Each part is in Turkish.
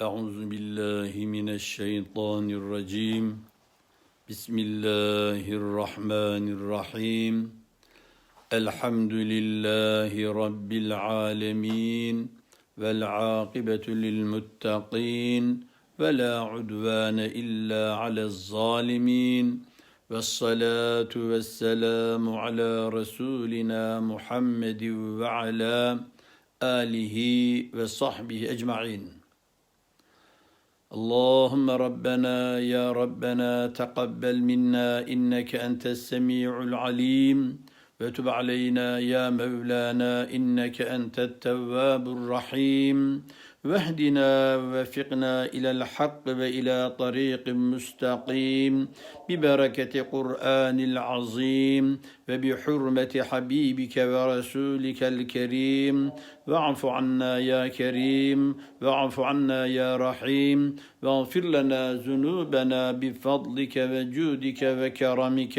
أعوذ بالله من الشيطان الرجيم. بسم الله الرحمن الرحيم. الحمد لله رب العالمين والعاقبة للمتقين ولا عدوان إلا على الظالمين والصلاة والسلام على رسولنا محمد وعلى آله وصحبه أجمعين. اللهم ربنا يا ربنا تقبل منا إنك أنت السميع العليم وتب علينا يا مولانا إنك أنت التواب الرحيم واهدنا ووفقنا إلى الحق وإلى طريق مستقيم ببركة قرآن العظيم وبحرمة حبيبك ورسولك الكريم. واعف عنا يا كريم واعف عنا يا رحيم. واغفر لنا ذنوبنا بفضلك وجودك وكرمك.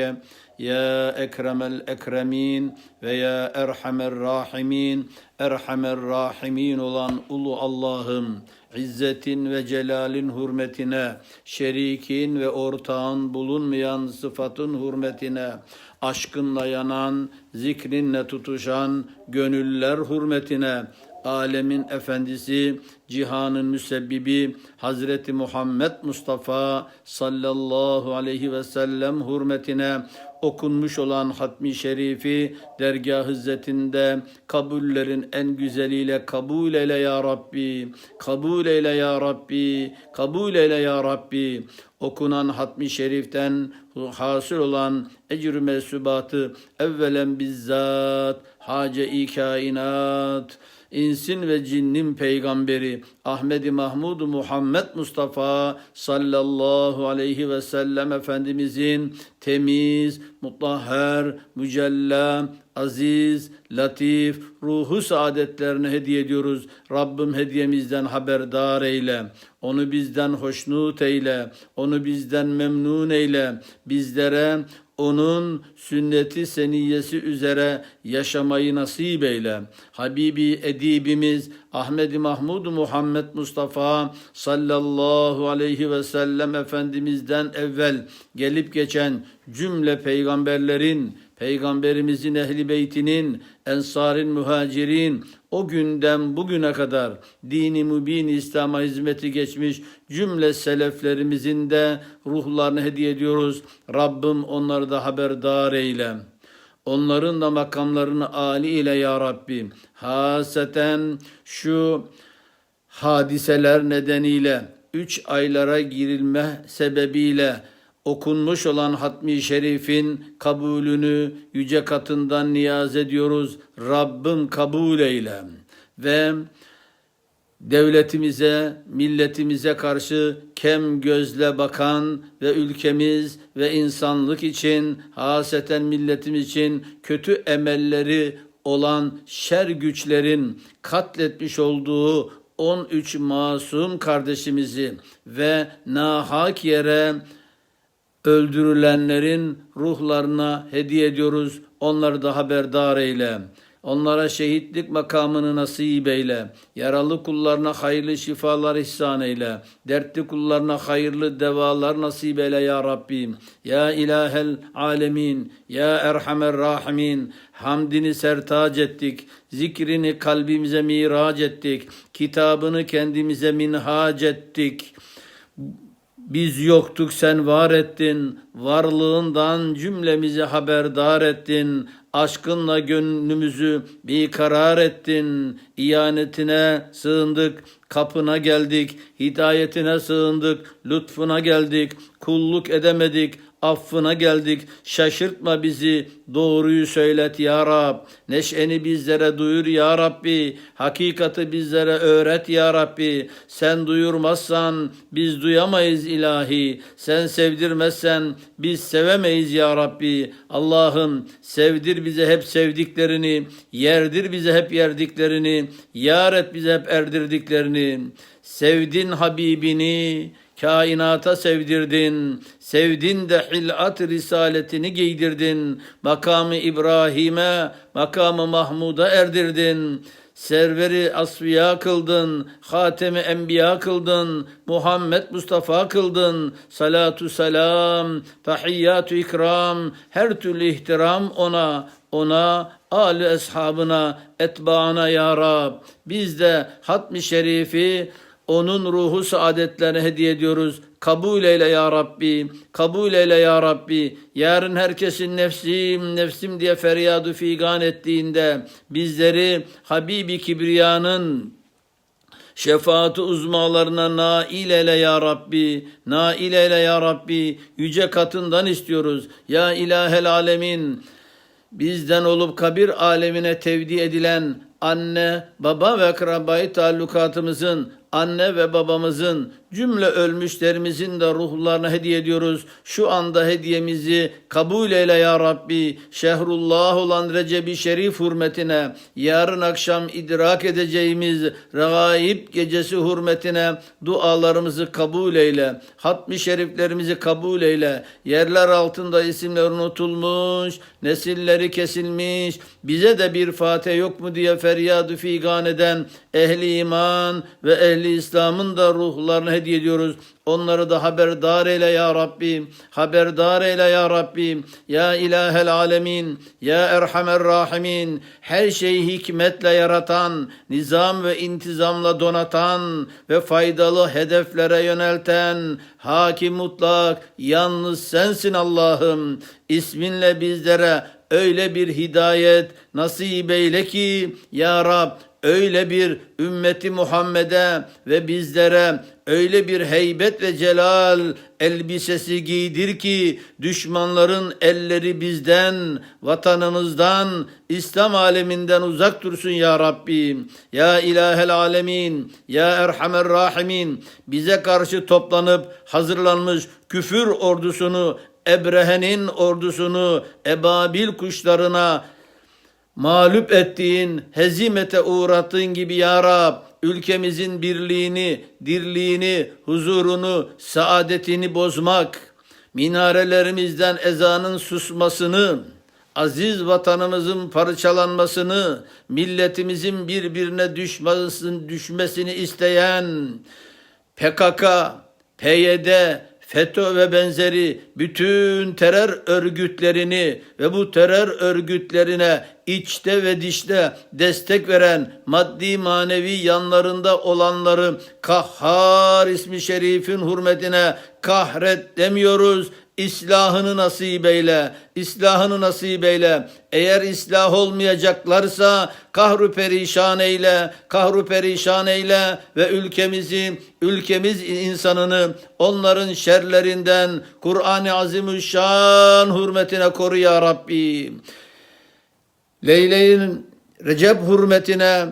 يا أكرم الأكرمين ويا أرحم الراحمين أرحم الراحمين olan ulu Allah'ım İzzetin ve celalin hürmetine, şerikin ve ortağın bulunmayan sıfatın hürmetine, aşkınla yanan, zikrinle tutuşan gönüller hürmetine, alemin efendisi, cihanın müsebbibi Hazreti Muhammed Mustafa sallallahu aleyhi ve sellem hürmetine okunmuş olan hatmi şerifi dergah hizmetinde kabullerin en güzeliyle kabul eyle ya Rabbi, kabul eyle ya Rabbi, kabul eyle ya Rabbi. Okunan hatmi şeriften hasıl olan ecr mesubatı evvelen bizzat hace-i kainat insin ve cinnin peygamberi Ahmedi Mahmud Muhammed Mustafa sallallahu aleyhi ve sellem Efendimizin temiz, mutahher, mücella, aziz, latif, ruhu saadetlerine hediye ediyoruz. Rabbim hediyemizden haberdar eyle. Onu bizden hoşnut eyle. Onu bizden memnun eyle. Bizlere onun sünneti seniyesi üzere yaşamayı nasip eyle. Habibi edibimiz Ahmedi Mahmud Muhammed Mustafa sallallahu aleyhi ve sellem Efendimiz'den evvel gelip geçen cümle peygamberlerin, peygamberimizin ehli beytinin, ensarın, muhacirin, o günden bugüne kadar dini mübin İslam'a hizmeti geçmiş cümle seleflerimizin de ruhlarını hediye ediyoruz. Rabbim onları da haberdar eyle. Onların da makamlarını âli ile ya Rabbi. Haseten şu hadiseler nedeniyle üç aylara girilme sebebiyle okunmuş olan hatmi şerifin kabulünü yüce katından niyaz ediyoruz. Rabbim kabul eyle ve devletimize, milletimize karşı kem gözle bakan ve ülkemiz ve insanlık için, haseten milletimiz için kötü emelleri olan şer güçlerin katletmiş olduğu 13 masum kardeşimizi ve nahak yere öldürülenlerin ruhlarına hediye ediyoruz. Onları da haberdar eyle. Onlara şehitlik makamını nasip eyle. Yaralı kullarına hayırlı şifalar ihsan eyle. Dertli kullarına hayırlı devalar nasip eyle ya Rabbim. Ya ilahel alemin, ya erhamer rahimin. Hamdini sertac ettik. Zikrini kalbimize mirac ettik. Kitabını kendimize minhac ettik. Biz yoktuk sen var ettin, varlığından cümlemizi haberdar ettin, aşkınla gönlümüzü bir karar ettin, iyanetine sığındık, kapına geldik, hidayetine sığındık, lütfuna geldik, kulluk edemedik, affına geldik. Şaşırtma bizi, doğruyu söylet ya Rab. Neşeni bizlere duyur ya Rabbi. Hakikati bizlere öğret ya Rabbi. Sen duyurmazsan biz duyamayız ilahi. Sen sevdirmezsen biz sevemeyiz ya Rabbi. Allah'ım sevdir bize hep sevdiklerini, yerdir bize hep yerdiklerini, yar et bize hep erdirdiklerini. Sevdin Habibini, kainata sevdirdin. Sevdin de hilat risaletini giydirdin. Makamı İbrahim'e, makamı Mahmud'a erdirdin. Serveri asfiya kıldın, hatemi enbiya kıldın, Muhammed Mustafa kıldın, salatu selam, tahiyyatü ikram, her türlü ihtiram ona, ona, âli eshabına, etbaana ya Rab. Biz de hatmi şerifi, onun ruhu saadetlerine hediye ediyoruz. Kabul eyle ya Rabbi. Kabul eyle ya Rabbi. Yarın herkesin nefsim nefsim diye feryadı figan ettiğinde bizleri Habibi Kibriya'nın Şefaati uzmalarına nail eyle ya Rabbi. Nail eyle ya Rabbi. Yüce katından istiyoruz. Ya ilahel alemin. Bizden olup kabir alemine tevdi edilen anne, baba ve akrabayı taallukatımızın, anne ve babamızın, cümle ölmüşlerimizin de ruhlarına hediye ediyoruz. Şu anda hediyemizi kabul eyle ya Rabbi. Şehrullah olan Recep-i Şerif hürmetine, yarın akşam idrak edeceğimiz regaib gecesi hürmetine dualarımızı kabul eyle. Hatmi şeriflerimizi kabul eyle. Yerler altında isimler unutulmuş, nesilleri kesilmiş, bize de bir Fatih yok mu diye feryadı figan eden ehli iman ve ehli İslam'ın da ruhlarını hediye ediyoruz. Onları da haberdar eyle ya Rabbi. Haberdar eyle ya Rabbi. Ya ilahel alemin. Ya erhamer rahimin. Her şeyi hikmetle yaratan, nizam ve intizamla donatan ve faydalı hedeflere yönelten, hakim mutlak, yalnız sensin Allah'ım. İsminle bizlere öyle bir hidayet nasip eyle ki ya Rab öyle bir ümmeti Muhammed'e ve bizlere öyle bir heybet ve celal elbisesi giydir ki düşmanların elleri bizden, vatanımızdan, İslam aleminden uzak dursun ya Rabbi. Ya ilahel alemin, ya erhamer rahimin bize karşı toplanıp hazırlanmış küfür ordusunu Ebrehe'nin ordusunu ebabil kuşlarına mağlup ettiğin, hezimete uğrattığın gibi ya Rab, ülkemizin birliğini, dirliğini, huzurunu, saadetini bozmak, minarelerimizden ezanın susmasını, aziz vatanımızın parçalanmasını, milletimizin birbirine düşmesini, düşmesini isteyen PKK, PYD, FETÖ ve benzeri bütün terör örgütlerini ve bu terör örgütlerine içte ve dışta destek veren maddi manevi yanlarında olanları kahhar ismi şerifin hürmetine kahret demiyoruz. İslahını nasip eyle, İslahını nasip eyle. Eğer islah olmayacaklarsa kahru perişan eyle, kahru perişan eyle ve ülkemizi, ülkemiz insanını onların şerlerinden Kur'an-ı Azimüşşan hürmetine koru ya Rabbi. Leyle'nin Recep hürmetine,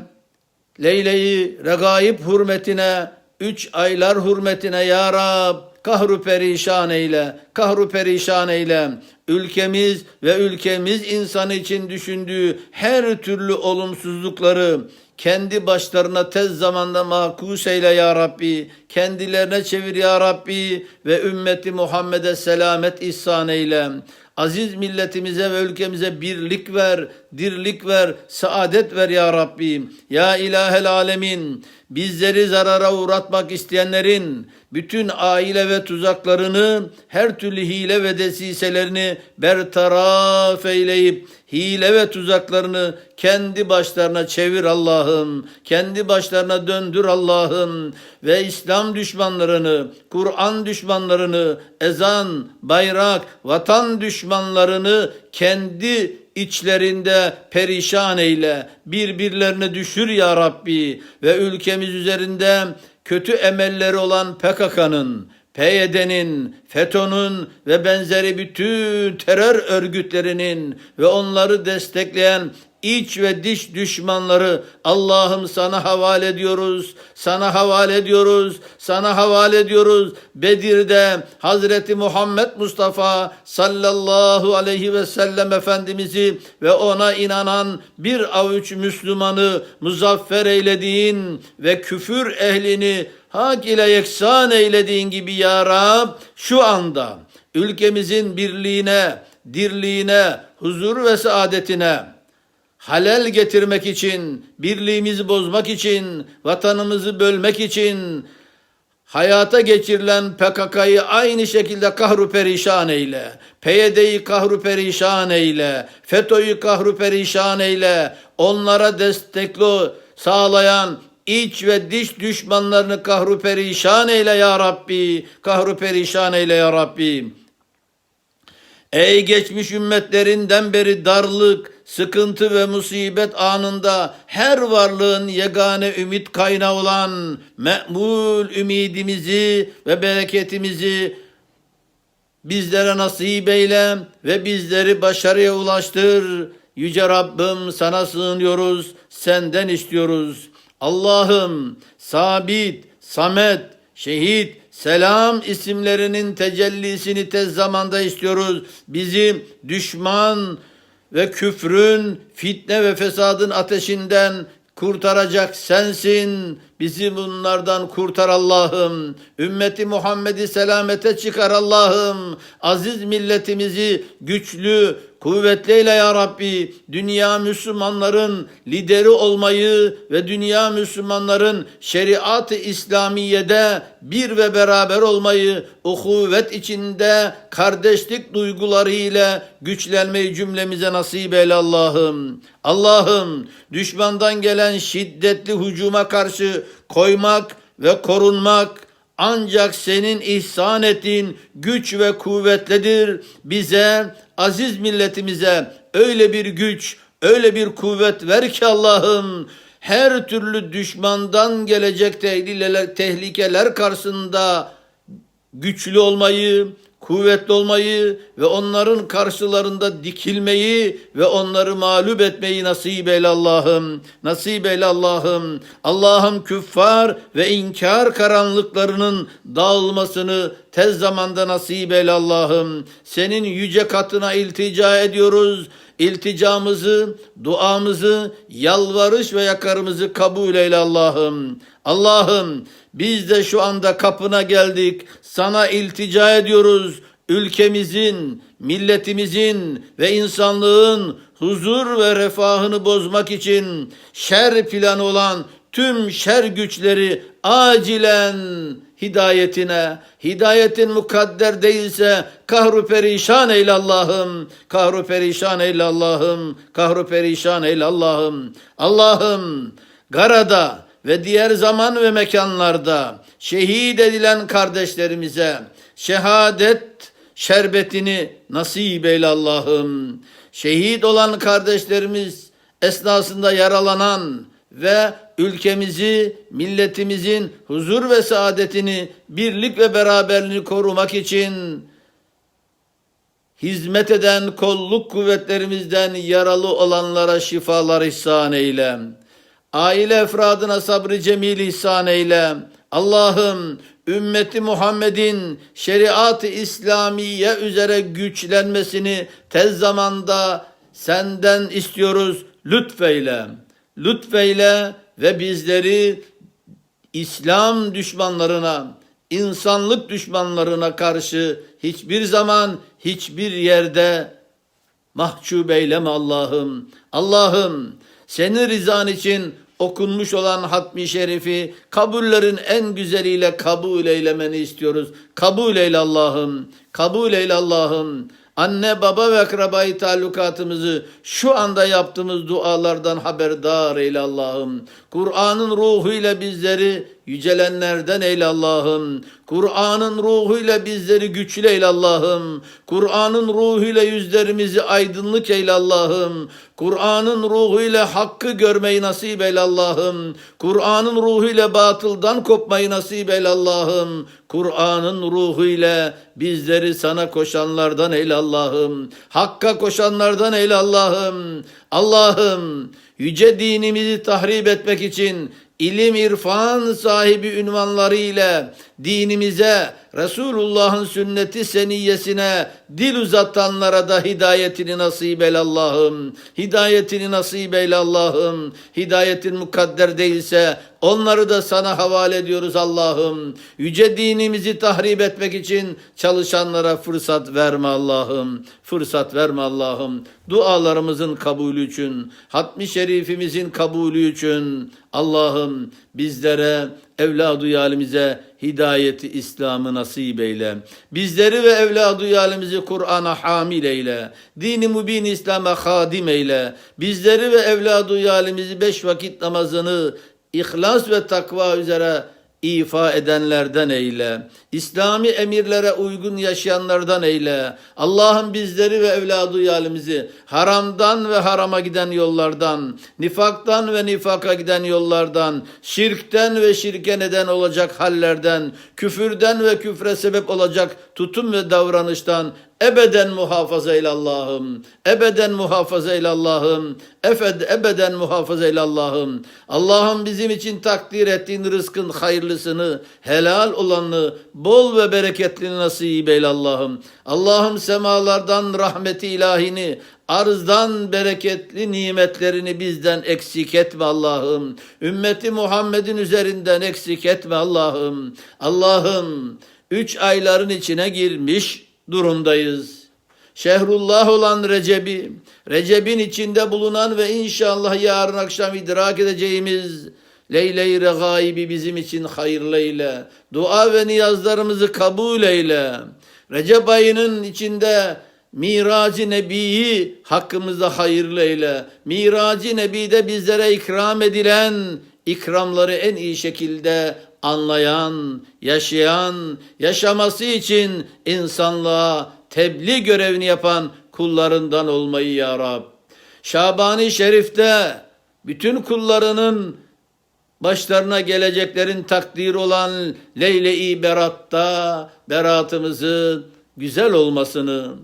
Leyle'yi regaib hürmetine, üç aylar hürmetine ya Rab, kahru perişan eyle, kahru perişan eyle. Ülkemiz ve ülkemiz insanı için düşündüğü her türlü olumsuzlukları kendi başlarına tez zamanda mahkus eyle ya Rabbi. Kendilerine çevir ya Rabbi ve ümmeti Muhammed'e selamet ihsan eyle. Aziz milletimize ve ülkemize birlik ver, dirlik ver, saadet ver ya Rabbi. Ya ilahel alemin, bizleri zarara uğratmak isteyenlerin bütün aile ve tuzaklarını, her türlü hile ve desiselerini bertaraf eyleyip hile ve tuzaklarını kendi başlarına çevir Allah'ım. Kendi başlarına döndür Allah'ım. Ve İslam düşmanlarını, Kur'an düşmanlarını, ezan, bayrak, vatan düşmanlarını kendi içlerinde perişan eyle. Birbirlerine düşür ya Rabbi. Ve ülkemiz üzerinde kötü emelleri olan PKK'nın, PYD'nin, FETÖ'nün ve benzeri bütün terör örgütlerinin ve onları destekleyen iç ve dış düşmanları Allah'ım sana havale ediyoruz. Sana havale ediyoruz. Sana havale ediyoruz. Bedir'de Hazreti Muhammed Mustafa sallallahu aleyhi ve sellem Efendimiz'i ve ona inanan bir avuç Müslümanı muzaffer eylediğin ve küfür ehlini hak ile yeksan eylediğin gibi ya Rab şu anda ülkemizin birliğine, dirliğine, huzur ve saadetine halel getirmek için, birliğimizi bozmak için, vatanımızı bölmek için, hayata geçirilen PKK'yı aynı şekilde kahru perişan eyle. PYD'yi kahru perişan eyle. FETÖ'yü kahru perişan eyle. Onlara destekli sağlayan iç ve dış düşmanlarını kahru perişan eyle ya Rabbi. Kahru perişan eyle ya Rabbi. Ey geçmiş ümmetlerinden beri darlık, sıkıntı ve musibet anında her varlığın yegane ümit kaynağı olan me'mul ümidimizi ve bereketimizi bizlere nasip eyle ve bizleri başarıya ulaştır. Yüce Rabbim sana sığınıyoruz, senden istiyoruz. Allah'ım sabit, samet, şehit, selam isimlerinin tecellisini tez zamanda istiyoruz. Bizi düşman ve küfrün, fitne ve fesadın ateşinden kurtaracak sensin. Bizi bunlardan kurtar Allah'ım. Ümmeti Muhammed'i selamete çıkar Allah'ım. Aziz milletimizi güçlü, kuvvetli eyle ya Rabbi. Dünya Müslümanların lideri olmayı ve dünya Müslümanların şeriat-ı İslamiye'de bir ve beraber olmayı, uhuvvet içinde kardeşlik duyguları ile güçlenmeyi cümlemize nasip eyle Allah'ım. Allah'ım düşmandan gelen şiddetli hücuma karşı koymak ve korunmak ancak senin ihsan ettiğin güç ve kuvvetledir. Bize, aziz milletimize öyle bir güç, öyle bir kuvvet ver ki Allah'ım her türlü düşmandan gelecek tehlikeler karşısında güçlü olmayı, kuvvetli olmayı ve onların karşılarında dikilmeyi ve onları mağlup etmeyi nasip eyle Allah'ım. Nasip eyle Allah'ım. Allah'ım küffar ve inkar karanlıklarının dağılmasını tez zamanda nasip eyle Allah'ım. Senin yüce katına iltica ediyoruz. İlticamızı, duamızı, yalvarış ve yakarımızı kabul eyle Allah'ım. Allah'ım biz de şu anda kapına geldik. Sana iltica ediyoruz. Ülkemizin, milletimizin ve insanlığın huzur ve refahını bozmak için şer planı olan tüm şer güçleri acilen hidayetine, hidayetin mukadder değilse kahru perişan eyle Allah'ım, kahru perişan eyle Allah'ım, kahru perişan eyle Allah'ım. Allah'ım Garada ve diğer zaman ve mekanlarda şehit edilen kardeşlerimize şehadet şerbetini nasip eyle Allah'ım. Şehit olan kardeşlerimiz esnasında yaralanan ve ülkemizi, milletimizin huzur ve saadetini, birlik ve beraberliğini korumak için hizmet eden kolluk kuvvetlerimizden yaralı olanlara şifalar ihsan eyle. Aile efradına sabrı cemil ihsan eyle. Allah'ım ümmeti Muhammed'in şeriat-ı İslamiye üzere güçlenmesini tez zamanda senden istiyoruz. Lütfeyle, lütfeyle ve bizleri İslam düşmanlarına, insanlık düşmanlarına karşı hiçbir zaman, hiçbir yerde mahcup eyleme Allah'ım. Allah'ım senin rızan için okunmuş olan hatmi şerifi kabullerin en güzeliyle kabul eylemeni istiyoruz. Kabul eyle Allah'ım. Kabul eyle Allah'ım. Anne baba ve akrabayı talukatımızı şu anda yaptığımız dualardan haberdar eyle Allah'ım. Kur'an'ın ruhuyla bizleri yücelenlerden eyle Allah'ım. Kur'an'ın ruhuyla bizleri güçlü eyle Allah'ım. Kur'an'ın ruhuyla yüzlerimizi aydınlık eyle Allah'ım. Kur'an'ın ruhuyla hakkı görmeyi nasip eyle Allah'ım. Kur'an'ın ruhuyla batıldan kopmayı nasip eyle Allah'ım. Kur'an'ın ruhuyla bizleri sana koşanlardan eyle Allah'ım. Hakka koşanlardan eyle Allah'ım. Allah'ım yüce dinimizi tahrip etmek için ilim irfan sahibi ünvanları ile dinimize Resulullah'ın sünneti seniyyesine dil uzatanlara da hidayetini nasip eyle Allah'ım. Hidayetini nasip eyle Allah'ım. Hidayetin mukadder değilse onları da sana havale ediyoruz Allah'ım. Yüce dinimizi tahrip etmek için çalışanlara fırsat verme Allah'ım. Fırsat verme Allah'ım. Dualarımızın kabulü için, hatmi şerifimizin kabulü için Allah'ım bizlere, evladı yalimize hidayeti İslam'ı nasip eyle. Bizleri ve evladı yalimizi Kur'an'a hamil eyle. Dini mübin İslam'a hadim eyle. Bizleri ve evladı yalimizi beş vakit namazını ihlas ve takva üzere ifa edenlerden eyle. İslami emirlere uygun yaşayanlardan eyle. Allah'ım bizleri ve evladı yalimizi haramdan ve harama giden yollardan, nifaktan ve nifaka giden yollardan, şirkten ve şirke neden olacak hallerden, küfürden ve küfre sebep olacak tutum ve davranıştan ebeden muhafaza eyle Allah'ım. Ebeden muhafaza eyle Allah'ım. Efed, ebeden muhafaza eyle Allah'ım. Allah'ım bizim için takdir ettiğin rızkın hayırlısını, helal olanını, bol ve bereketli nasip eyle Allah'ım. Allah'ım semalardan rahmeti ilahini, arzdan bereketli nimetlerini bizden eksik etme Allah'ım. Ümmeti Muhammed'in üzerinden eksik etme Allah'ım. Allah'ım üç ayların içine girmiş durumdayız. Şehrullah olan Recep'i, Recep'in içinde bulunan ve inşallah yarın akşam idrak edeceğimiz Leyle-i Regaibi bizim için hayırlı eyle. Dua ve niyazlarımızı kabul eyle. Recep ayının içinde Miracı Nebi'yi hakkımızda hayırlı eyle. Miracı Nebi'de bizlere ikram edilen ikramları en iyi şekilde anlayan, yaşayan, yaşaması için insanlığa tebliğ görevini yapan kullarından olmayı ya Rab. Şabani Şerif'te bütün kullarının başlarına geleceklerin takdiri olan Leyle-i Berat'ta beratımızın güzel olmasını,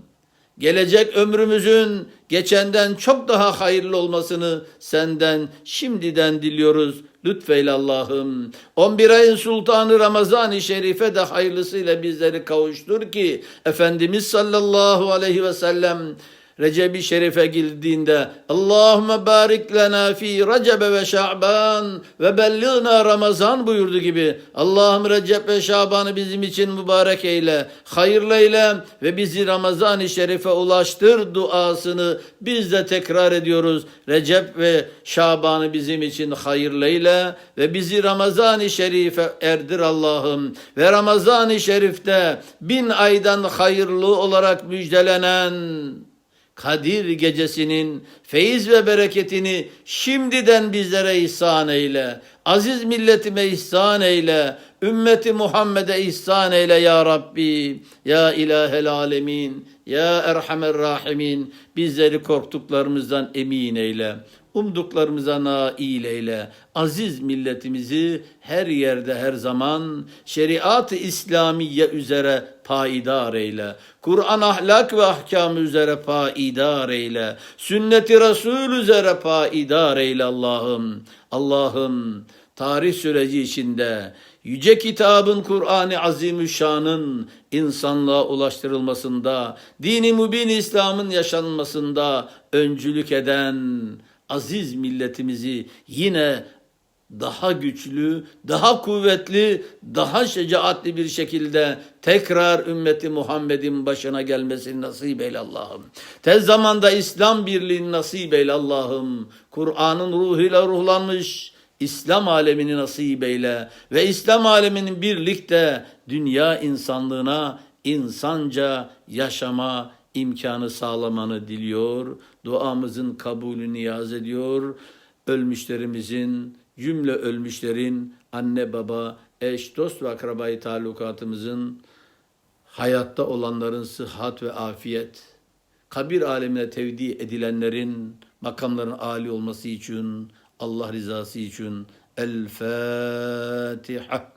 gelecek ömrümüzün geçenden çok daha hayırlı olmasını senden şimdiden diliyoruz. Lütfeyle Allah'ım. 11 ayın sultanı Ramazan-ı Şerife de hayırlısıyla bizleri kavuştur ki Efendimiz sallallahu aleyhi ve sellem Recep-i Şerif'e girdiğinde Allahümme barik lena fi Recebe ve Şaban ve belliğna Ramazan buyurdu gibi Allah'ım Recep ve Şaban'ı bizim için mübarek eyle, hayırlı eyle ve bizi Ramazan-ı Şerif'e ulaştır duasını biz de tekrar ediyoruz. Recep ve Şaban'ı bizim için hayırlı eyle ve bizi Ramazan-ı Şerif'e erdir Allah'ım ve Ramazan-ı Şerif'te bin aydan hayırlı olarak müjdelenen Kadir gecesinin feyiz ve bereketini şimdiden bizlere ihsan eyle. Aziz milletime ihsan eyle. Ümmeti Muhammed'e ihsan eyle ya Rabbi. Ya ilahel alemin. Ya erhamer rahimin. Bizleri korktuklarımızdan emin eyle. Umduklarımıza nail eyle. Aziz milletimizi her yerde her zaman şeriat-ı İslamiye üzere payidar eyle. Kur'an ahlak ve ahkamı üzere payidar eyle. Sünnet-i Resul üzere payidar eyle Allah'ım. Allah'ım tarih süreci içinde Yüce kitabın Kur'an-ı Azimüşşan'ın insanlığa ulaştırılmasında, dini mübin İslam'ın yaşanmasında öncülük eden aziz milletimizi yine daha güçlü, daha kuvvetli, daha şecaatli bir şekilde tekrar ümmeti Muhammed'in başına gelmesini nasip eyle Allah'ım. Tez zamanda İslam birliğini nasip eyle Allah'ım. Kur'an'ın ruhuyla ruhlanmış İslam alemini nasip eyle ve İslam aleminin birlikte dünya insanlığına insanca yaşama imkanı sağlamanı diliyor. Duamızın kabulünü niyaz ediyor. Ölmüşlerimizin, cümle ölmüşlerin, anne baba, eş, dost ve akrabayı talukatımızın, hayatta olanların sıhhat ve afiyet, kabir alemine tevdi edilenlerin makamların âli olması için, Allah rızası için El Fatiha.